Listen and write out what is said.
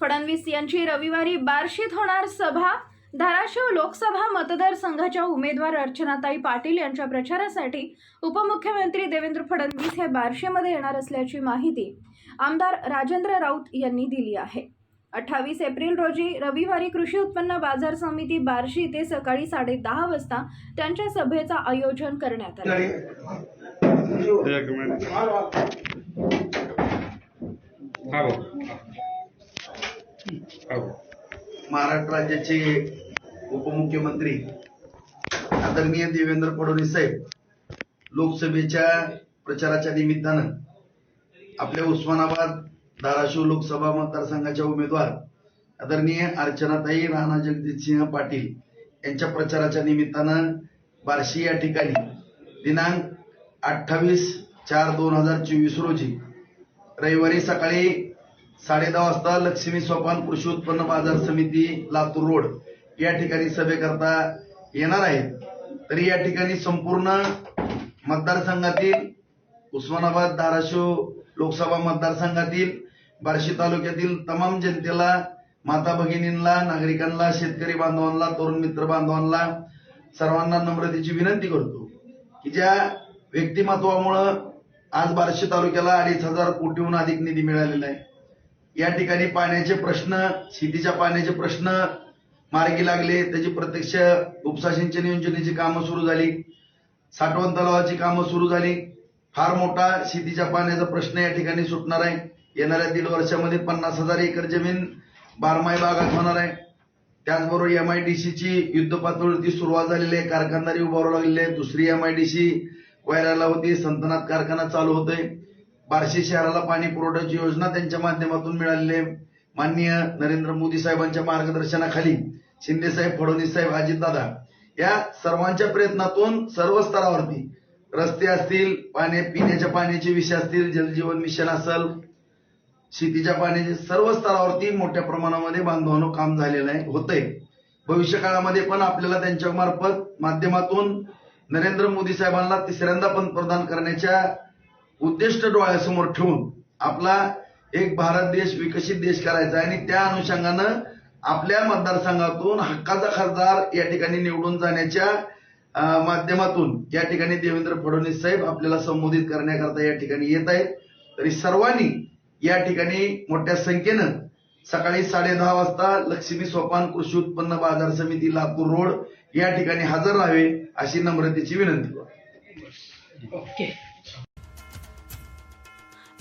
फडणवीस यांची रविवारी बार्शीत होणार सभा. धाराशिव लोकसभा मतदारसंघाच्या उमेदवार अर्चनाताई पाटील यांच्या प्रचारासाठी उपमुख्यमंत्री देवेंद्र फडणवीस हे बार्शीमध्ये येणार असल्याची माहिती आमदार राजेंद्र राऊत यांनी दिली आहे. अठ्ठावीस एप्रिल रोजी रविवारी कृषी उत्पन्न बाजार समिती बार्शी इथे सकाळी साडे दहा वाजता त्यांच्या सभेचं आयोजन करण्यात आलं एक मिनिट हा भाऊ हा भाऊ हो. महाराष्ट्र राज्याचे उपमुख्यमंत्री आदरणीय देवेंद्र फडणवीस साहेब लोकसभेच्या प्रचाराच्या निमित्तानं आपल्या उस्मानाबाद धाराशिव लोकसभा मतदारसंघाच्या उमेदवार आदरणीय अर्चनाताई राणा जगजितसिंह पाटील यांच्या प्रचाराच्या निमित्तानं बार्शी या ठिकाणी दिनांक अठ्ठावीस चार दोन हजार चोवीस रोजी रविवारी सकाळी साडे दहा वाजता लक्ष्मी सोपान कृषी उत्पन्न बाजार समिती लातूर रोड. या ठिकाणी सभेकरता येणार आहेत. तरी या ठिकाणी संपूर्ण मतदारसंघातील उस्मानाबाद धाराशिव लोकसभा मतदारसंघातील बार्शी तालुक्यातील तमाम जनतेला माता भगिनींना नागरिकांना शेतकरी बांधवांना तरुण मित्र बांधवांना सर्वांना नम्रतेची विनंती करतो की ज्या व्यक्तिमत्वामुळं आज बार्शी तालुक्याला अडीच हजार कोटीहून अधिक निधी मिळालेला आहे. या ठिकाणी पाण्याचे प्रश्न शेतीच्या पाण्याचे प्रश्न मार्गी लागले. त्याची प्रत्यक्ष उपसा सिंचन योजनेची कामं सुरू झाली. साठवण तलावाची कामं सुरू झाली. फार मोठा शेतीच्या पाण्याचा प्रश्न या ठिकाणी सुटणार आहे. येणाऱ्या दीड वर्षामध्ये पन्नास हजार एकर जमीन बारमाही भागात होणार आहे. त्याचबरोबर एम आय डी ची युद्ध पातळीवरती सुरुवात झालेली आहे. कारखानदारी उभारू लागलेली आहे. दुसरी एम आय डी सी वैराला होती संतनाथ कारखाना चालू होतोय. बार्शी शहराला पाणी पुरवठ्याची योजना त्यांच्या माध्यमातून मिळालेली आहे. माननीय नरेंद्र मोदी साहेबांच्या मार्गदर्शनाखाली शिंदे साहेब फडणवीस साहेब अजितदादा या सर्वांच्या प्रयत्नातून सर्व स्तरावरती रस्ते असतील पाणी पिण्याच्या पाण्याचे विषय असतील जलजीवन मिशन असेल शेतीच्या पाण्याचे सर्व स्तरावरती मोठ्या प्रमाणामध्ये बांधवानं काम झालेलं आहे होतंय. भविष्य काळामध्ये पण आपल्याला त्यांच्या मार्फत माध्यमातून नरेंद्र मोदी साहेबांना तिसऱ्यांदा पंतप्रधान करण्याच्या उद्दिष्ट डोळ्यासमोर ठेवून आपला एक भारत देश विकसित देश करायचा आहे आणि त्या अनुषंगानं आपल्या मतदारसंघातून हक्काचा खासदार या ठिकाणी निवडून जाण्याच्या माध्यमातून या ठिकाणी देवेंद्र फडणवीस साहेब आपल्याला संबोधित करण्याकरता या ठिकाणी येत आहेत. तरी सर्वांनी या ठिकाणी मोठ्या संख्येनं सकाळी साडे दहा वाजता लक्ष्मी सोपान कृषी उत्पन्न बाजार समिती लातूर रोड या ठिकाणी हजर राहावे अशी नम्रतेची विनंती. करतो